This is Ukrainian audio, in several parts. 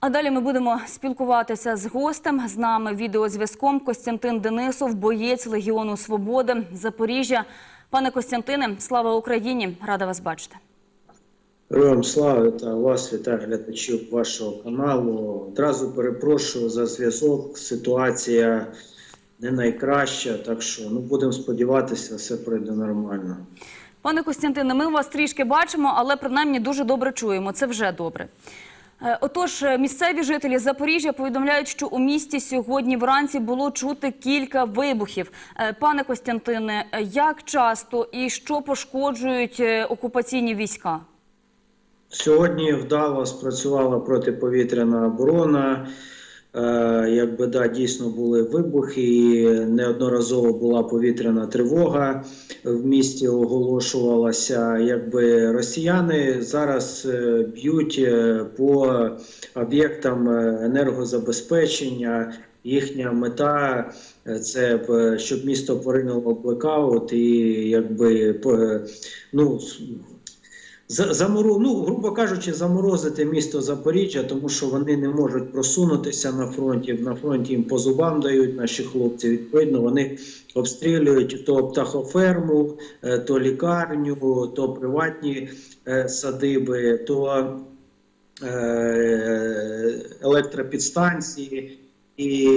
А далі ми будемо спілкуватися з гостем. З нами відеозв'язком Костянтин Денисов, боєць Легіону Свободи Запоріжжя. Пане Костянтине, слава Україні! Рада вас бачити. Героям слава та вас, вітаю глядачів вашого каналу. Одразу перепрошую за зв'язок. Ситуація не найкраща, так що ну будемо сподіватися, все пройде нормально. Пане Костянтине, ми вас трішки бачимо, але принаймні дуже добре чуємо. Це вже добре. Е, Отож, е, місцеві жителі Запоріжжя повідомляють, що у місті сьогодні вранці було чути кілька вибухів. Е, Пане Костянтине, як часто і що пошкоджують окупаційні війська? Сьогодні вдало спрацювала протиповітряна оборона. Е, якби да, дійсно були вибухи, і неодноразово була повітряна тривога в місті оголошувалася. Якби росіяни зараз е, б'ють е, по об'єктам енергозабезпечення. Їхня мета це щоб місто поринуло блекаут і якби ну за- Замору, ну, грубо кажучи, заморозити місто Запоріжжя, тому що вони не можуть просунутися на фронті. На фронті їм по зубам дають наші хлопці. Відповідно, вони обстрілюють то птахоферму, е, то лікарню, то приватні е, садиби, то е, електропідстанції. І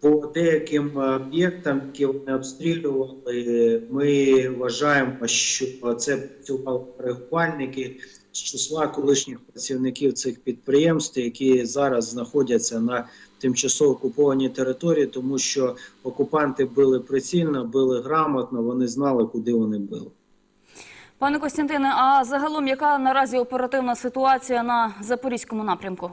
по деяким об'єктам, які вони обстрілювали, ми вважаємо, що це працювали регулювальники з числа колишніх працівників цих підприємств, які зараз знаходяться на тимчасово окупованій території, тому що окупанти били прицільно, били грамотно, вони знали, куди вони били. Пане Костянтине, а загалом яка наразі оперативна ситуація на запорізькому напрямку?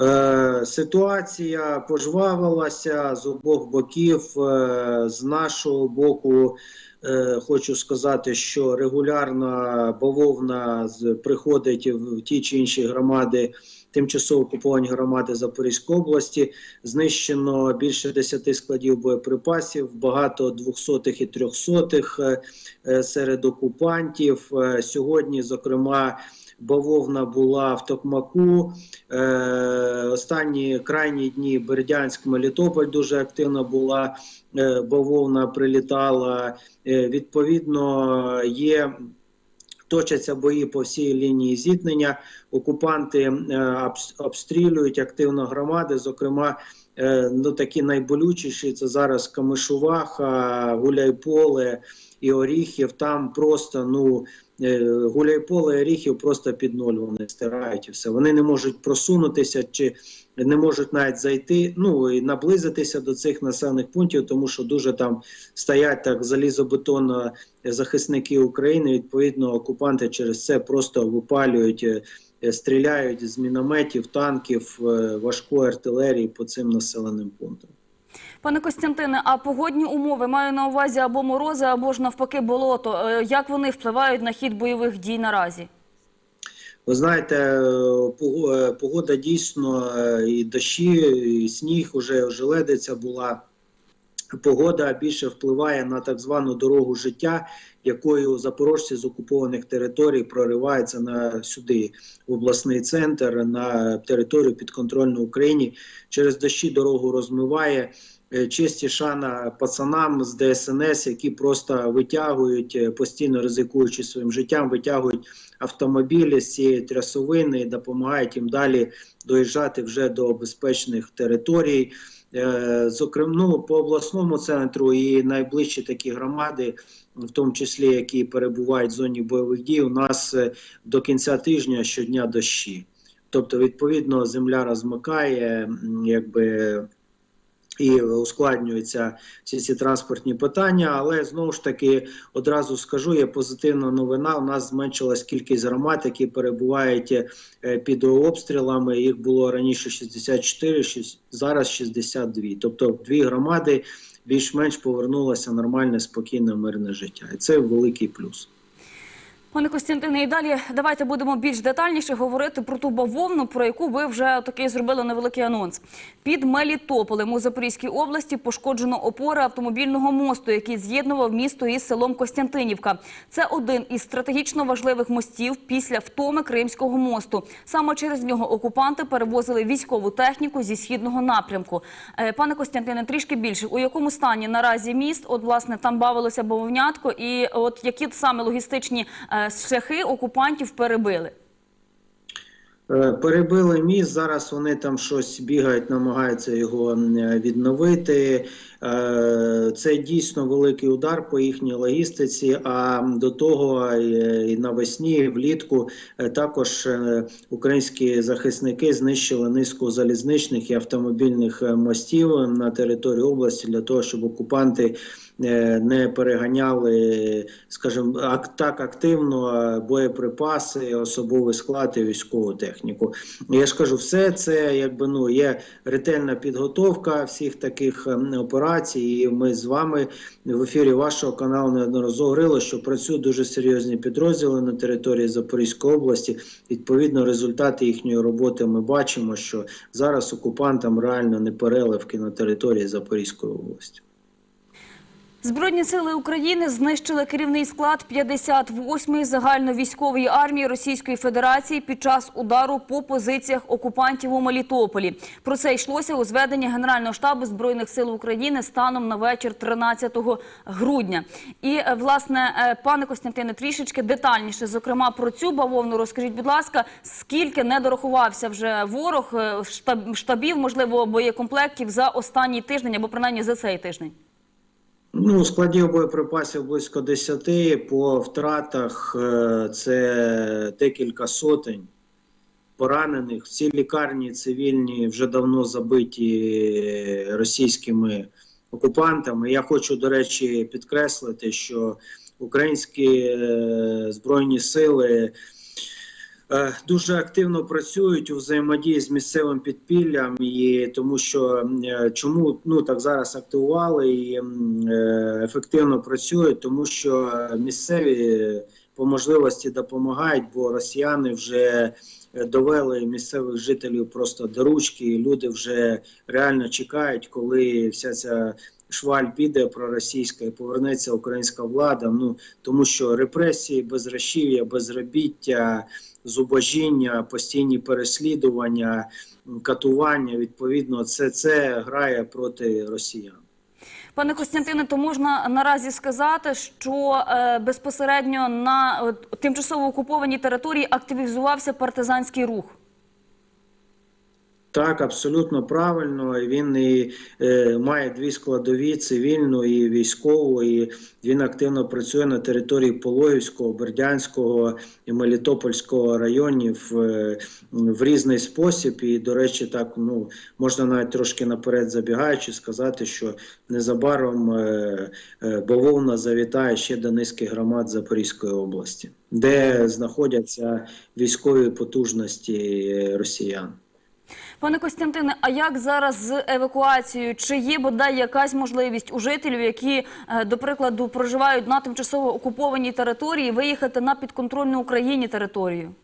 Е, Ситуація пожвавилася з обох боків. Е, З нашого боку, е, хочу сказати, що регулярно бавовна приходить в ті чи інші громади, тимчасово окуповані громади Запорізької області. Знищено більше 10 складів боєприпасів, багато двохсотих і трьохсотих е, е, серед окупантів. Сьогодні, зокрема, бавовна була в Токмаку. Е, останні крайні дні Бердянськ, Мелітополь дуже активно була. Е, бавовна прилітала. Е, відповідно, є. Точаться бої по всій лінії зіткнення. Окупанти е, обстрілюють активно громади. Зокрема, е, ну такі найболючіші це зараз Камишуваха, Гуляйполе і Оріхів. Там просто ну Гуляйполе і Оріхів просто під ноль вони стирають і все. Вони не можуть просунутися чи не можуть навіть зайти, ну і наблизитися до цих населених пунктів, тому що дуже там стоять так залізобетонно захисники України. Відповідно, окупанти через це просто випалюють, е, е, стріляють з мінометів, танків, е, важкої артилерії по цим населеним пунктам. Пане Костянтине, а погодні умови маю на увазі або морози, або ж навпаки болото. Е, Як вони впливають на хід бойових дій наразі? Ви знаєте, е, е, погода дійсно і дощі, і сніг уже желедиця була. Погода більше впливає на так звану дорогу життя, якою запорожці з окупованих територій прориваються на сюди, в обласний центр, на територію підконтрольну Україні. Через дощі дорогу розмиває. Е, Честь і шана пацанам з ДСНС, які просто витягують, е, постійно ризикуючи своїм життям, витягують автомобілі з цієї трясовини і допомагають їм далі доїжджати вже до безпечних територій. Е, Зокрема, ну, по обласному центру і найближчі такі громади, в тому числі які перебувають в зоні бойових дій, у нас е, до кінця тижня щодня дощі. Тобто, відповідно, земля розмикає, якби і ускладнюються всі ці транспортні питання. Але знову ж таки одразу скажу, є позитивна новина. У нас зменшилась кількість громад, які перебувають е, під обстрілами. Їх було раніше 64, щось- зараз 62. Тобто дві громади більш-менш повернулося нормальне, спокійне, мирне життя. І це великий плюс. Пане Костянтине, і далі давайте будемо більш детальніше говорити про ту бавовну, про яку ви вже такий зробили невеликий анонс. Під Мелітополем у Запорізькій області пошкоджено опори автомобільного мосту, який з'єднував місто із селом Костянтинівка. Це один із стратегічно важливих мостів після втоми Кримського мосту. Саме через нього окупанти перевозили військову техніку зі східного напрямку. Е, Пане Костянтине, трішки більше. У якому стані наразі міст? От власне там бавилося бавовнятко, і от які саме логістичні е, шляхи окупантів перебили? Е, Перебили міст, зараз вони там щось бігають, намагаються його е, відновити. Е, Це дійсно великий удар по їхній логістиці. А до того е, і навесні, влітку е, також українські захисники знищили низку залізничних і автомобільних мостів на території області для того, щоб окупанти не переганяли, скажімо, ак- так активно боєприпаси, особовий склад і військову техніку. Я ж кажу, все це якби ну є ретельна підготовка всіх таких ем, операцій. І ми з вами в ефірі вашого каналу неодноразово говорили, що працюють дуже серйозні підрозділи на території Запорізької області. Відповідно, результати їхньої роботи ми бачимо, що зараз окупантам реально не переливки на території Запорізької області. Збройні сили України знищили керівний склад 58-ї загальновійськової армії Російської Федерації під час удару по позиціях окупантів у Мелітополі. Про це йшлося у зведенні Генерального штабу Збройних сил України станом на вечір 13 грудня. І е, власне, е, пане Костянтине, трішечки детальніше, зокрема про цю бавовну, розкажіть, будь ласка, скільки не дорахувався вже ворог е, штаб- штабів, можливо, боєкомплектів за останній тиждень або принаймні за цей тиждень. Ну, складів боєприпасів близько 10, по втратах е, це декілька сотень поранених. Всі лікарні цивільні вже давно забиті російськими окупантами. Я хочу, до речі, підкреслити, що українські е, збройні сили. Е, Дуже активно працюють у взаємодії з місцевим підпіллям, і тому що е, чому ну так зараз активували і е, ефективно працюють, тому що місцеві по можливості допомагають, бо росіяни вже е, довели місцевих жителів просто до ручки. і Люди вже реально чекають, коли вся ця шваль піде проросійська і повернеться українська влада. Ну тому що репресії, безрашів'я, безробіття зубожіння, постійні переслідування, катування. Відповідно, це, це грає проти росіян. Пане Костянтине, то можна наразі сказати, що е, безпосередньо на е, тимчасово окупованій території активізувався партизанський рух. Так, абсолютно правильно. Він і е, має дві складові: цивільну і військову. І він активно працює на території Пологівського, Бердянського і Мелітопольського районів е, в різний спосіб. І, до речі, так ну можна навіть трошки наперед забігаючи, сказати, що незабаром е, е, бавовна завітає ще до низки громад Запорізької області, де знаходяться військові потужності е, росіян. Пане Костянтине, а як зараз з евакуацією? Чи є бодай якась можливість у жителів, які, е, до прикладу, проживають на тимчасово окупованій території, виїхати на підконтрольну Україні територію?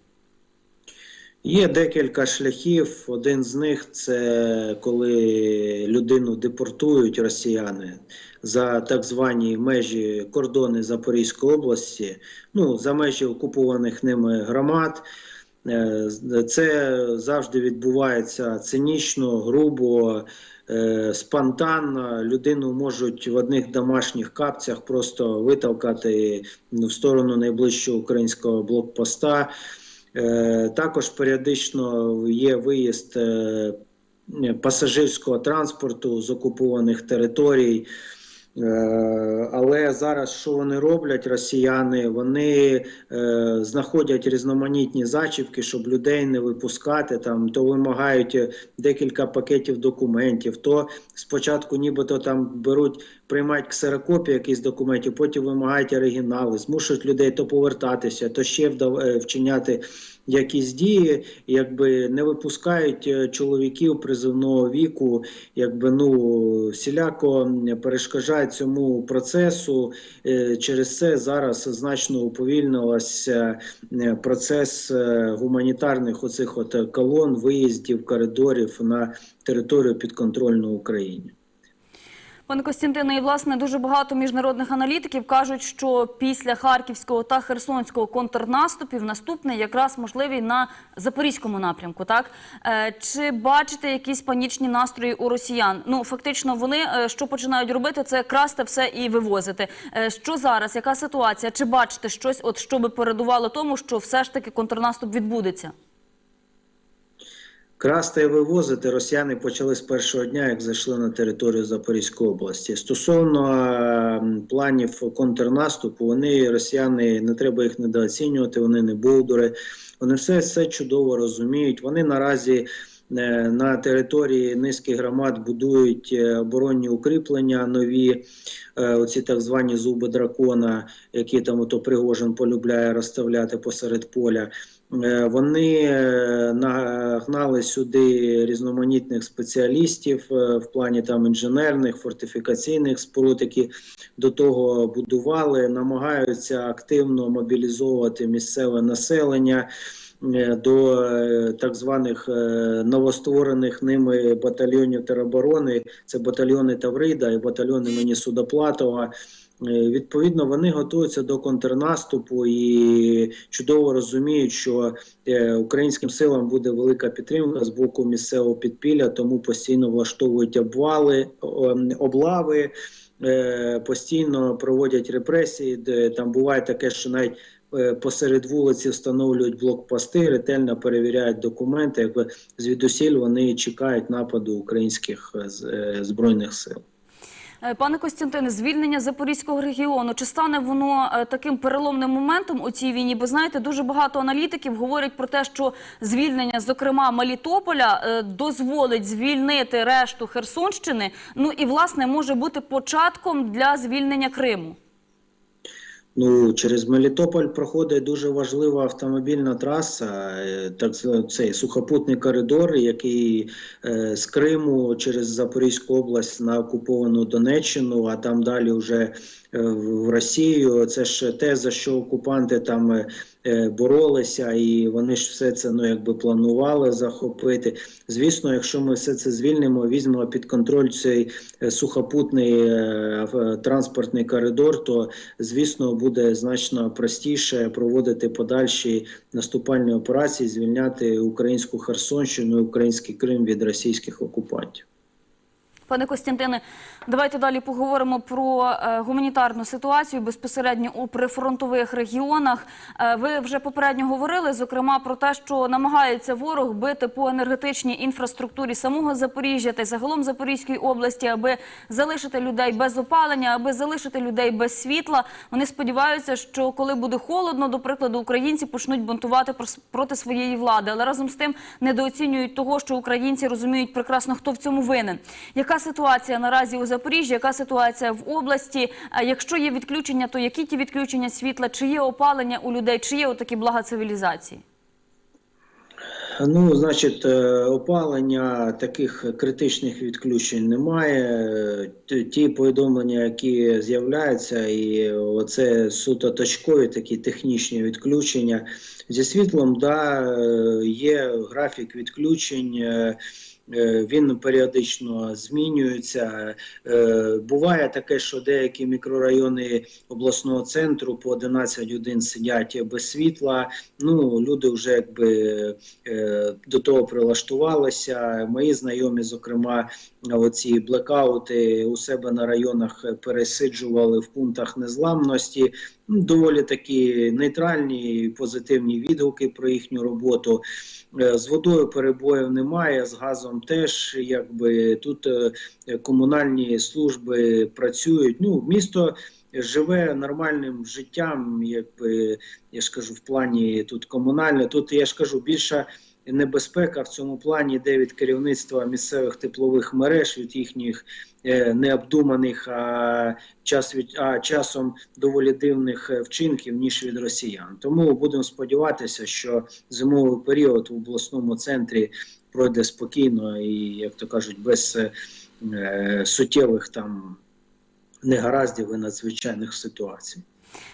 Є декілька шляхів. Один з них це коли людину депортують росіяни за так звані межі кордони Запорізької області, ну за межі окупованих ними громад. Е, Це завжди відбувається цинічно, грубо, е, спонтанно. Людину можуть в одних домашніх капцях просто витолкати в сторону найближчого українського блокпоста. Е, Також періодично є виїзд пасажирського транспорту з окупованих територій. Е, Але зараз що вони роблять, росіяни? Вони е, знаходять різноманітні зачіпки, щоб людей не випускати. Там то вимагають е, декілька пакетів документів, то спочатку, нібито там беруть, приймають ксерокопії якісь документів, потім вимагають оригінали, змушують людей то повертатися, то ще вчиняти якісь дії, якби не випускають е, чоловіків призивного віку, якби ну всіляко перешкоджають цьому процесу. Е, Через це зараз значно уповільнилося е, процес гуманітарних оцих от колон, виїздів, коридорів на територію підконтрольну Україні. Пане Костянтине, і власне дуже багато міжнародних аналітиків кажуть, що після харківського та херсонського контрнаступів наступний якраз можливий на запорізькому напрямку. Так Е, чи бачите якісь панічні настрої у росіян? Ну фактично, вони е, що починають робити, це красти все і вивозити. Е, Що зараз? Яка ситуація? Чи бачите щось, от що би передувало тому, що все ж таки контрнаступ відбудеться? Красти і вивозити росіяни почали з першого дня, як зайшли на територію Запорізької області. Стосовно е, планів контрнаступу, вони росіяни не треба їх недооцінювати, вони не болдури. Вони все, все чудово розуміють. Вони наразі е, на території низки громад будують е, оборонні укріплення нові. Оці так звані зуби дракона, які там ото Пригожин полюбляє розставляти посеред поля. Е, Вони е, нагнали сюди різноманітних спеціалістів е, в плані там інженерних, фортифікаційних споруд, які до того будували, намагаються активно мобілізовувати місцеве населення. До так званих новостворених ними батальйонів тероборони, це батальйони Таврида і батальйони імені Судоплатова. Е, Відповідно, вони готуються до контрнаступу і чудово розуміють, що е, українським силам буде велика підтримка з боку місцевого підпілля, тому постійно влаштовують обвали, облави, е, постійно проводять репресії. Де там буває таке, що навіть посеред вулиці встановлюють блокпости, ретельно перевіряють документи. Якби звідусіль вони чекають нападу українських збройних сил. Е, Пане Костянтине, звільнення Запорізького регіону чи стане воно е, таким переломним моментом у цій війні? Бо знаєте, дуже багато аналітиків говорять про те, що звільнення, зокрема Мелітополя, е, дозволить звільнити решту Херсонщини. Ну і власне може бути початком для звільнення Криму. Ну, через Мелітополь проходить дуже важлива автомобільна траса, е, так цей сухопутний коридор, який е, з Криму через Запорізьку область на окуповану Донеччину, а там далі вже в в Росію. Це ж те, за що окупанти там е, е, боролися, і вони ж все це ну якби планували захопити. Звісно, якщо ми все це звільнимо, візьмемо під контроль цей е, сухопутний е, транспортний коридор, то звісно буде значно простіше проводити подальші наступальні операції, звільняти українську Херсонщину, і український Крим від російських окупантів. Пане Костянтине, давайте далі поговоримо про е, гуманітарну ситуацію безпосередньо у прифронтових регіонах. Е, ви вже попередньо говорили, зокрема, про те, що намагається ворог бити по енергетичній інфраструктурі самого Запоріжжя та й загалом Запорізької області, аби залишити людей без опалення, аби залишити людей без світла. Вони сподіваються, що коли буде холодно, до прикладу, українці почнуть бунтувати проти своєї влади, але разом з тим недооцінюють того, що українці розуміють прекрасно, хто в цьому винен. Яка ситуація наразі у Запоріжжі? Яка ситуація в області? Якщо є відключення, то які ті відключення світла? Чи є опалення у людей? Чи є отакі блага цивілізації? Ну, значить, е, опалення таких критичних відключень немає. Ті повідомлення, які з'являються, і оце суто точкові такі технічні відключення зі світлом, да, е, є графік відключень. е, е, Він періодично змінюється. Буває таке, що деякі мікрорайони обласного центру по 11 годин сидять без світла. Ну люди вже якби до того прилаштувалися. Мої знайомі, зокрема, оці блекаути у себе на районах пересиджували в пунктах незламності. Ну, Доволі такі нейтральні позитивні відгуки про їхню роботу. Е, З водою перебоїв немає, з газом теж якби тут е, комунальні служби працюють. Ну, місто живе нормальним життям, якби я ж кажу, в плані тут комунальне. Тут я ж кажу, більша небезпека в цьому плані йде від керівництва місцевих теплових мереж, від їхніх е, необдуманих, а, час від, а часом доволі дивних е, вчинків, ніж від росіян. Тому будемо сподіватися, що зимовий період в обласному центрі пройде спокійно і, як то кажуть, без е, е, суттєвих там негараздів і надзвичайних ситуацій.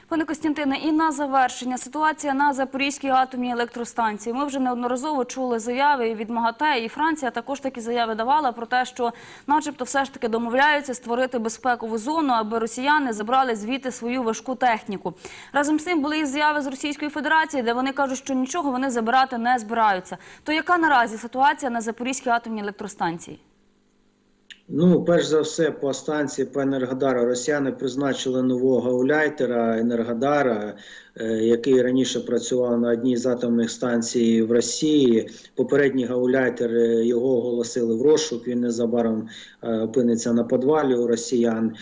Пане Костянтине, і на завершення ситуація на Запорізькій атомній електростанції. Ми вже неодноразово чули заяви від МАГАТЕ, і Франція також такі заяви давала про те, що, начебто, все ж таки домовляються створити безпекову зону, аби росіяни забрали звідти свою важку техніку. Разом з тим були і заяви з Російської Федерації, де вони кажуть, що нічого вони забирати не збираються. То яка наразі ситуація на Запорізькій атомній електростанції? Ну, перш за все, по станції по Енергодару росіяни призначили нового гауляйтера Енергодара, е, який раніше працював на одній з атомних станцій в Росії. Попередній гауляйтер е, його оголосили в розшук. Він незабаром е, опиниться на подвалі у росіян.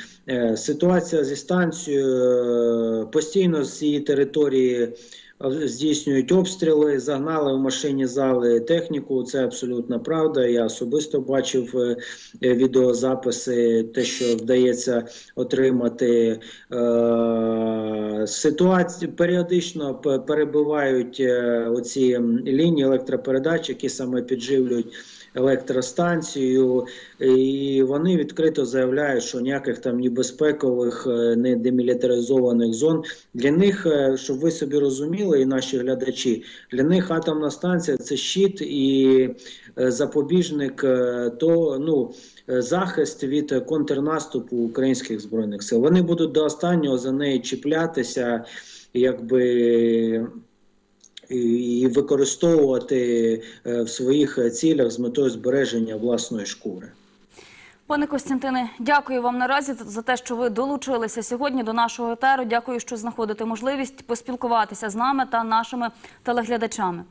Ситуація зі станцією постійно з цієї території. Здійснюють обстріли, загнали в машині зали техніку. Це абсолютна правда. Я особисто бачив е, е, відеозаписи, те, що вдається отримати. ситуацію. Періодично перебувають е, оці лінії електропередач, які саме підживлюють електростанцію, і вони відкрито заявляють, що ніяких там ні безпекових, е, ні демілітаризованих зон для них, е, щоб ви собі розуміли, і наші глядачі, для них атомна станція це щит і е, запобіжник, е, то ну. е, Захист від контрнаступу українських збройних сил. Вони будуть до останнього за неї чіплятися, якби і- використовувати е, в своїх цілях з метою збереження власної шкури. Пане Костянтине, дякую вам наразі за те, що ви долучилися сьогодні до нашого етеру. Дякую, що знаходите можливість поспілкуватися з нами та нашими телеглядачами.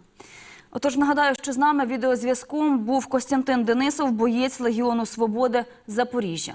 Отож, нагадаю, що з нами відеозв'язком був Костянтин Денисов, боєць Легіону Свободи Запоріжжя.